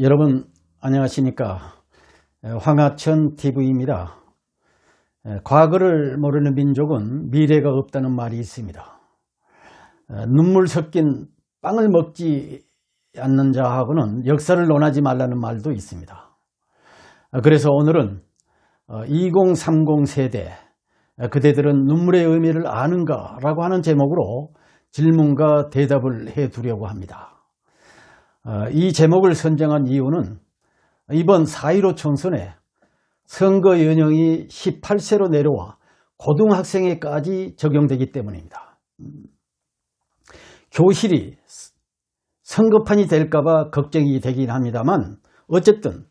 여러분 안녕하십니까 황하천 TV입니다. 과거를 모르는 민족은 미래가 없다는 말이 있습니다. 눈물 섞인 빵을 먹지 않는 자하고는 역사를 논하지 말라는 말도 있습니다. 그래서 오늘은 2030 세대 그대들은 눈물의 의미를 아는가 라고 하는 제목으로 질문과 대답을 해 두려고 합니다. 이 제목을 선정한 이유는 이번 4.15 총선에 선거 연령이 18세로 내려와 고등학생에까지 적용되기 때문입니다. 교실이 선거판이 될까봐 걱정이 되긴 합니다만 어쨌든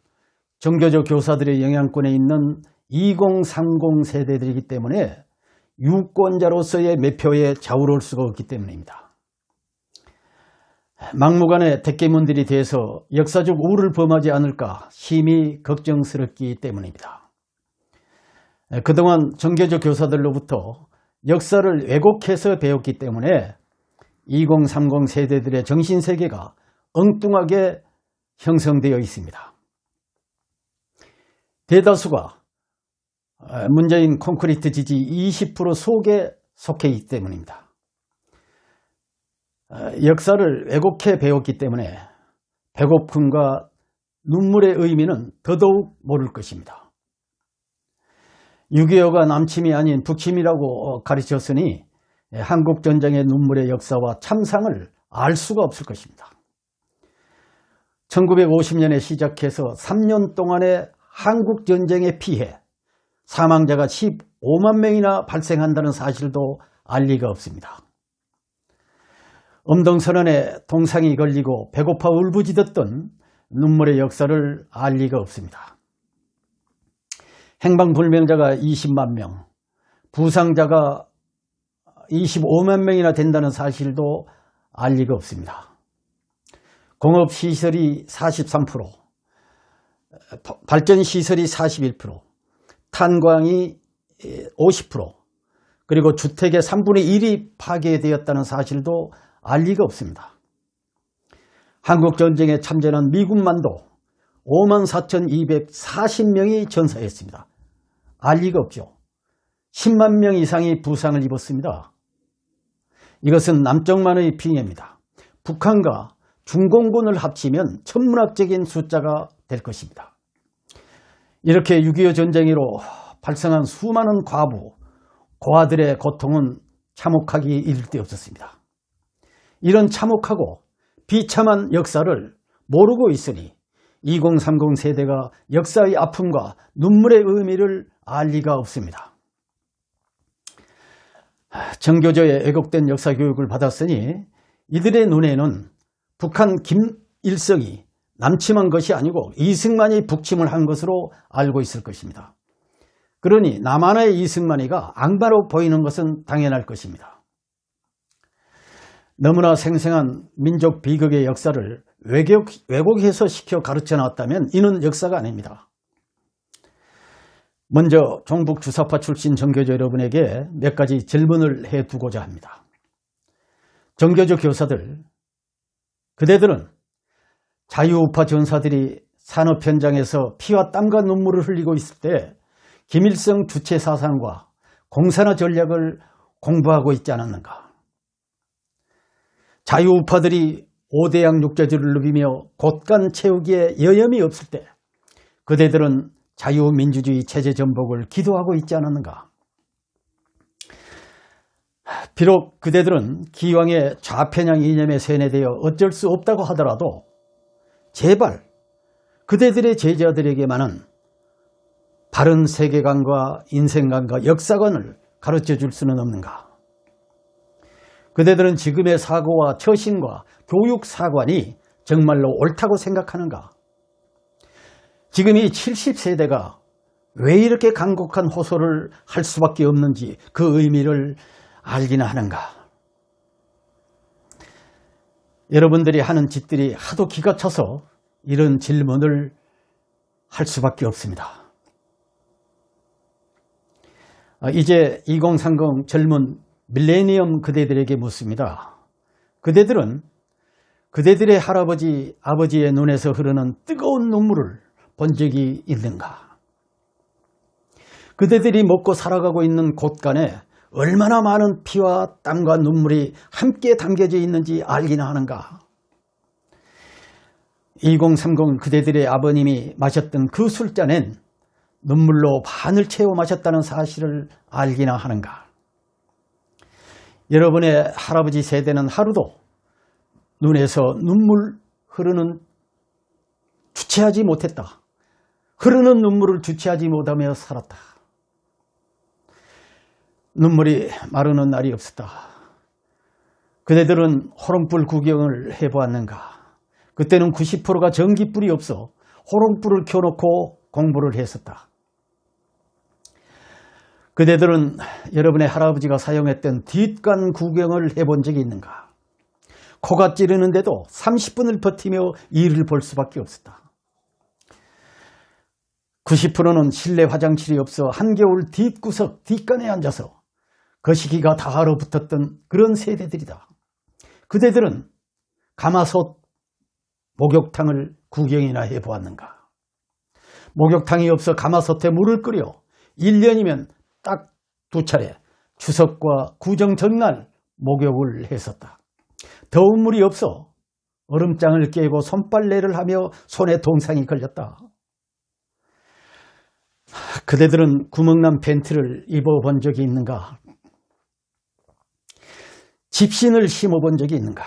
정교조 교사들의 영향권에 있는 2030 세대들이기 때문에 유권자로서의 매표에 좌우를 수가 없기 때문입니다. 막무가내 대깨문들이 돼서 역사적 우를 범하지 않을까 심히 걱정스럽기 때문입니다. 그동안 정교조 교사들로부터 역사를 왜곡해서 배웠기 때문에 2030 세대들의 정신세계가 엉뚱하게 형성되어 있습니다. 대다수가 문재인 콘크리트 지지 20% 속에 속해 있기 때문입니다. 역사를 왜곡해 배웠기 때문에 배고픔과 눈물의 의미는 더더욱 모를 것입니다. 6.25가 남침이 아닌 북침이라고 가르쳤으니 한국전쟁의 눈물의 역사와 참상을 알 수가 없을 것입니다. 1950년에 시작해서 3년 동안의 한국전쟁의 피해, 사망자가 15만 명이나 발생한다는 사실도 알 리가 없습니다. 엄동선언에 동상이 걸리고 배고파 울부짖었던 눈물의 역사를 알 리가 없습니다. 행방불명자가 20만 명, 부상자가 25만 명이나 된다는 사실도 알 리가 없습니다. 공업시설이 43%, 발전시설이 41%, 탄광이 50%, 그리고 주택의 3분의 1이 파괴되었다는 사실도 알 리가 없습니다. 한국전쟁에 참전한 미군만도 54,240명이 전사했습니다. 알 리가 없죠. 10만 명 이상이 부상을 입었습니다. 이것은 남쪽만의 핑계입니다. 북한과 중공군을 합치면 천문학적인 숫자가 될 것입니다. 이렇게 6.25 전쟁으로 발생한 수많은 과부, 고아들의 고통은 참혹하기 이를 데 없었습니다. 이런 참혹하고 비참한 역사를 모르고 있으니 2030 세대가 역사의 아픔과 눈물의 의미를 알 리가 없습니다. 정교조에 애곡된 역사 교육을 받았으니 이들의 눈에는 북한 김일성이 남침한 것이 아니고 이승만이 북침을 한 것으로 알고 있을 것입니다. 그러니 남한의 이승만이가 악마로 보이는 것은 당연할 것입니다. 너무나 생생한 민족 비극의 역사를 왜곡, 왜곡해서 시켜 가르쳐 놨다면 이는 역사가 아닙니다. 먼저 종북 주사파 출신 정교조 여러분에게 몇 가지 질문을 해두고자 합니다. 정교조 교사들, 그대들은 자유우파 전사들이 산업 현장에서 피와 땀과 눈물을 흘리고 있을 때 김일성 주체 사상과 공산화 전략을 공부하고 있지 않았는가? 자유우파들이 오대양 육제주를 누비며 곳간 채우기에 여염이 없을 때 그대들은 자유민주주의 체제 전복을 기도하고 있지 않았는가? 비록 그대들은 기왕의 좌편향 이념에 세뇌되어 어쩔 수 없다고 하더라도 제발 그대들의 제자들에게만은 바른 세계관과 인생관과 역사관을 가르쳐 줄 수는 없는가? 그대들은 지금의 사고와 처신과 교육 사관이 정말로 옳다고 생각하는가? 지금 이 70세대가 왜 이렇게 간곡한 호소를 할 수밖에 없는지 그 의미를 알기나 하는가? 여러분들이 하는 짓들이 하도 기가 차서 이런 질문을 할 수밖에 없습니다. 아, 이제 2030 젊은 밀레니엄 그대들에게 묻습니다. 그대들은 그대들의 할아버지, 아버지의 눈에서 흐르는 뜨거운 눈물을 본 적이 있는가? 그대들이 먹고 살아가고 있는 곳간에 얼마나 많은 피와 땀과 눈물이 함께 담겨져 있는지 알기나 하는가? 2030 그대들의 아버님이 마셨던 그 술잔엔 눈물로 반을 채워 마셨다는 사실을 알기나 하는가? 여러분의 할아버지 세대는 하루도 눈에서 눈물 흐르는 주체하지 못했다. 흐르는 눈물을 주체하지 못하며 살았다. 눈물이 마르는 날이 없었다. 그대들은 호롱불 구경을 해보았는가? 그때는 90%가 전기불이 없어 호롱불을 켜놓고 공부를 했었다. 그대들은 여러분의 할아버지가 사용했던 뒷간 구경을 해본 적이 있는가? 코가 찌르는데도 30분을 버티며 일을 볼 수밖에 없었다. 90%는 실내 화장실이 없어 한겨울 뒷구석 뒷간에 앉아서 거시기가 다 얼어붙었던 그런 세대들이다. 그대들은 가마솥 목욕탕을 구경이나 해보았는가? 목욕탕이 없어 가마솥에 물을 끓여 1년이면 딱 두 차례 추석과 구정 전날 목욕을 했었다. 더운 물이 없어 얼음장을 깨고 손빨래를 하며 손에 동상이 걸렸다. 그대들은 구멍난 팬티를 입어본 적이 있는가? 집신을 심어본 적이 있는가?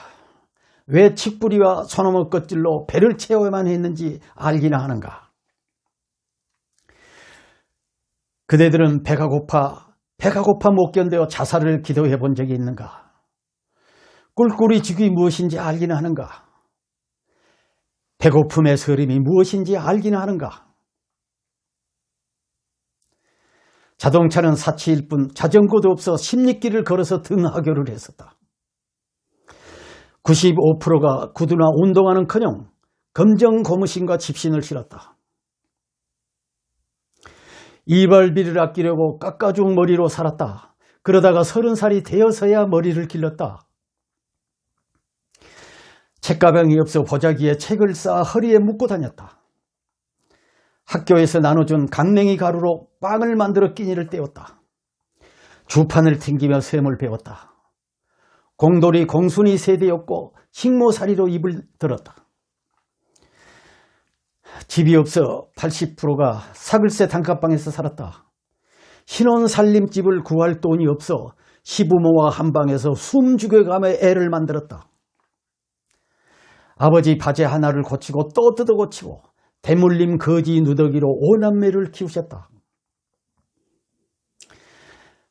왜 칡뿌리와 소나무 껍질로 배를 채워야만 했는지 알기나 하는가? 그대들은 배가 고파 배가 고파 못 견뎌 자살을 기도해 본 적이 있는가? 꿀꿀이 죽이 무엇인지 알기나 하는가? 배고픔의 서림이 무엇인지 알기나 하는가? 자동차는 사치일 뿐 자전거도 없어 십리길을 걸어서 등하교를 했었다. 95%가 구두나 운동화는커녕 검정 고무신과 집신을 신었다. 이발비를 아끼려고 깎아준 머리로 살았다. 그러다가 서른 살이 되어서야 머리를 길렀다. 책가방이 없어 보자기에 책을 쌓아 허리에 묶고 다녔다. 학교에서 나눠준 강냉이 가루로 빵을 만들어 끼니를 때웠다. 주판을 튕기며 셈을 배웠다. 공돌이 공순이 세대였고 식모살이로 입을 들었다. 집이 없어 80%가 사글세 단칸방에서 살았다. 신혼 살림집을 구할 돈이 없어 시부모와 한방에서 숨 죽여가며 애를 만들었다. 아버지 바지 하나를 고치고 또 뜯어 고치고 대물림 거지 누더기로 오남매를 키우셨다.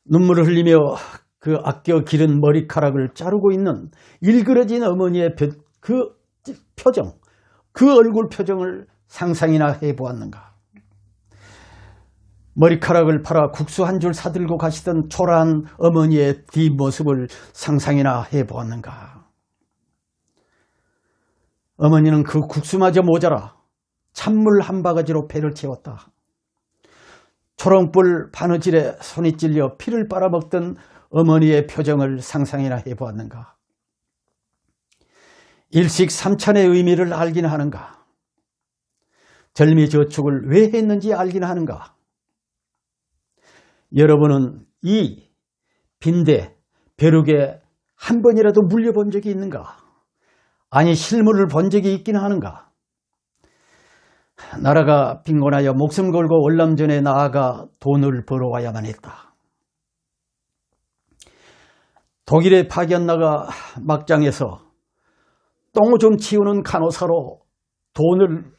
눈물을 흘리며 그 아껴 기른 머리카락을 자르고 있는 일그러진 어머니의 그 표정, 그 얼굴 표정을 상상이나 해보았는가. 머리카락을 팔아 국수 한 줄 사들고 가시던 초라한 어머니의 뒷모습을 상상이나 해보았는가. 어머니는 그 국수마저 모자라 찬물 한 바가지로 배를 채웠다. 초롱불 바느질에 손이 찔려 피를 빨아먹던 어머니의 표정을 상상이나 해보았는가? 일식 삼찬의 의미를 알긴 하는가? 절미 저축을 왜 했는지 알긴 하는가? 여러분은 이 빈대, 벼룩에 한 번이라도 물려본 적이 있는가? 아니 실물을 본 적이 있긴 하는가? 나라가 빈곤하여 목숨 걸고 월남전에 나아가 돈을 벌어와야만 했다. 독일에 파견 나가 막장에서 똥 좀 치우는 간호사로 돈을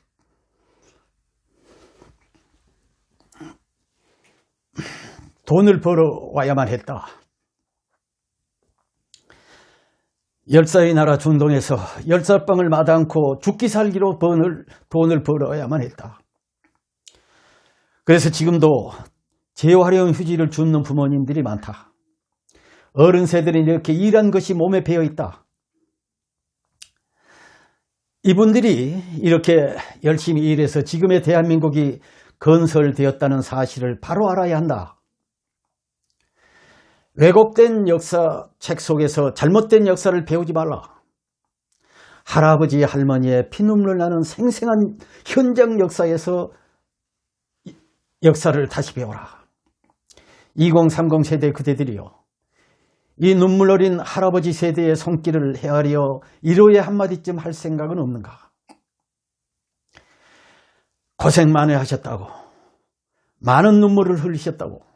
돈을 벌어와야만 했다. 열사의 나라 중동에서 열사빵을 마다않고 죽기 살기로 번을, 돈을 벌어야만 했다. 그래서 지금도 재활용 휴지를 줍는 부모님들이 많다. 어른 세대는 이렇게 일한 것이 몸에 배어 있다. 이분들이 이렇게 열심히 일해서 지금의 대한민국이 건설되었다는 사실을 바로 알아야 한다. 왜곡된 역사 책 속에서 잘못된 역사를 배우지 말라. 할아버지 할머니의 피눈물 나는 생생한 현장 역사에서 이- 역사를 다시 배워라. 2030 세대 그대들이요. 이 눈물 어린 할아버지 세대의 손길을 헤아려 위로의 한마디쯤 할 생각은 없는가? 고생 많이 하셨다고. 많은 눈물을 흘리셨다고.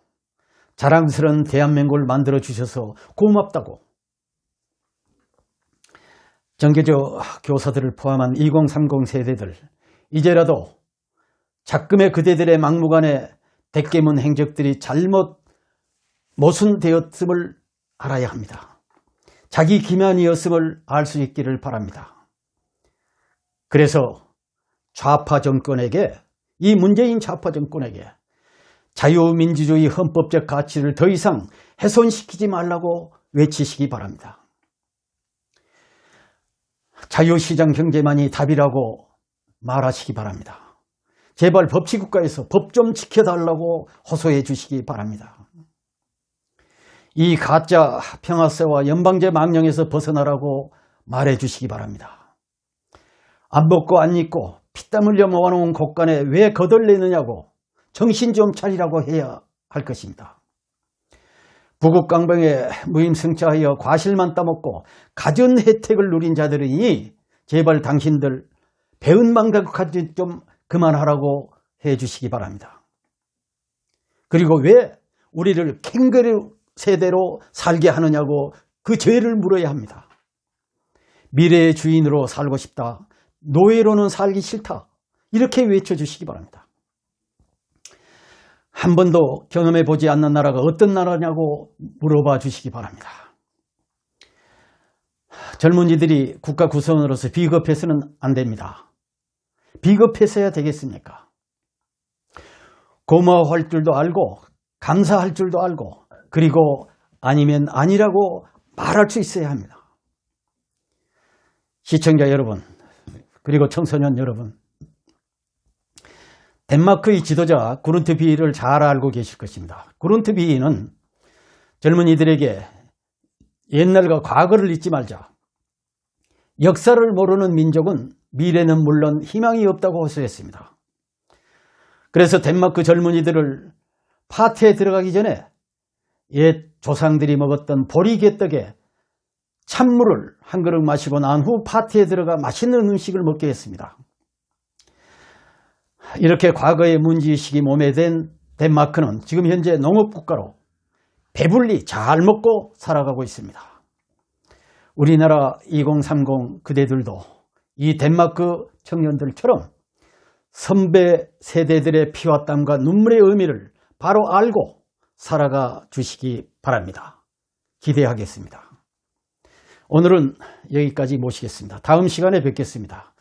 자랑스러운 대한민국을 만들어 주셔서 고맙다고. 정교조 교사들을 포함한 2030 세대들, 이제라도 작금의 그대들의 막무가내 대깨문 행적들이 잘못 모순되었음을 알아야 합니다. 자기 기만이었음을 알 수 있기를 바랍니다. 그래서 좌파 정권에게, 이 문재인 좌파 정권에게 자유민주주의 헌법적 가치를 더 이상 훼손시키지 말라고 외치시기 바랍니다. 자유시장 경제만이 답이라고 말하시기 바랍니다. 제발 법치국가에서 법 좀 지켜달라고 호소해 주시기 바랍니다. 이 가짜 평화세와 연방제 망령에서 벗어나라고 말해 주시기 바랍니다. 안 먹고 안 입고 피땀 흘려 모아놓은 곳간에 왜 거덜내느냐고 정신 좀 차리라고 해야 할 것입니다. 부국 강병에 무임승차하여 과실만 따먹고 가전 혜택을 누린 자들이니 제발 당신들 배은망덕하지 좀 그만하라고 해 주시기 바랍니다. 그리고 왜 우리를 캥거루 세대로 살게 하느냐고 그 죄를 물어야 합니다. 미래의 주인으로 살고 싶다. 노예로는 살기 싫다. 이렇게 외쳐주시기 바랍니다. 한 번도 경험해 보지 않는 나라가 어떤 나라냐고 물어봐 주시기 바랍니다. 젊은이들이 국가 구성원으로서 비겁해서는 안 됩니다. 비겁해서야 되겠습니까? 고마워할 줄도 알고 감사할 줄도 알고 그리고 아니면 아니라고 말할 수 있어야 합니다. 시청자 여러분 그리고 청소년 여러분 덴마크의 지도자 구룬트비를 잘 알고 계실 것입니다. 구룬트비는 젊은이들에게 옛날과 과거를 잊지 말자. 역사를 모르는 민족은 미래는 물론 희망이 없다고 호소했습니다. 그래서 덴마크 젊은이들을 파티에 들어가기 전에 옛 조상들이 먹었던 보리개떡에 찬물을 한 그릇 마시고 난 후 파티에 들어가 맛있는 음식을 먹게 했습니다. 이렇게 과거의 문제의식이 몸에 된 덴마크는 지금 현재 농업국가로 배불리 잘 먹고 살아가고 있습니다. 우리나라 2030 그대들도 이 덴마크 청년들처럼 선배 세대들의 피와 땀과 눈물의 의미를 바로 알고 살아가 주시기 바랍니다. 기대하겠습니다. 오늘은 여기까지 모시겠습니다. 다음 시간에 뵙겠습니다.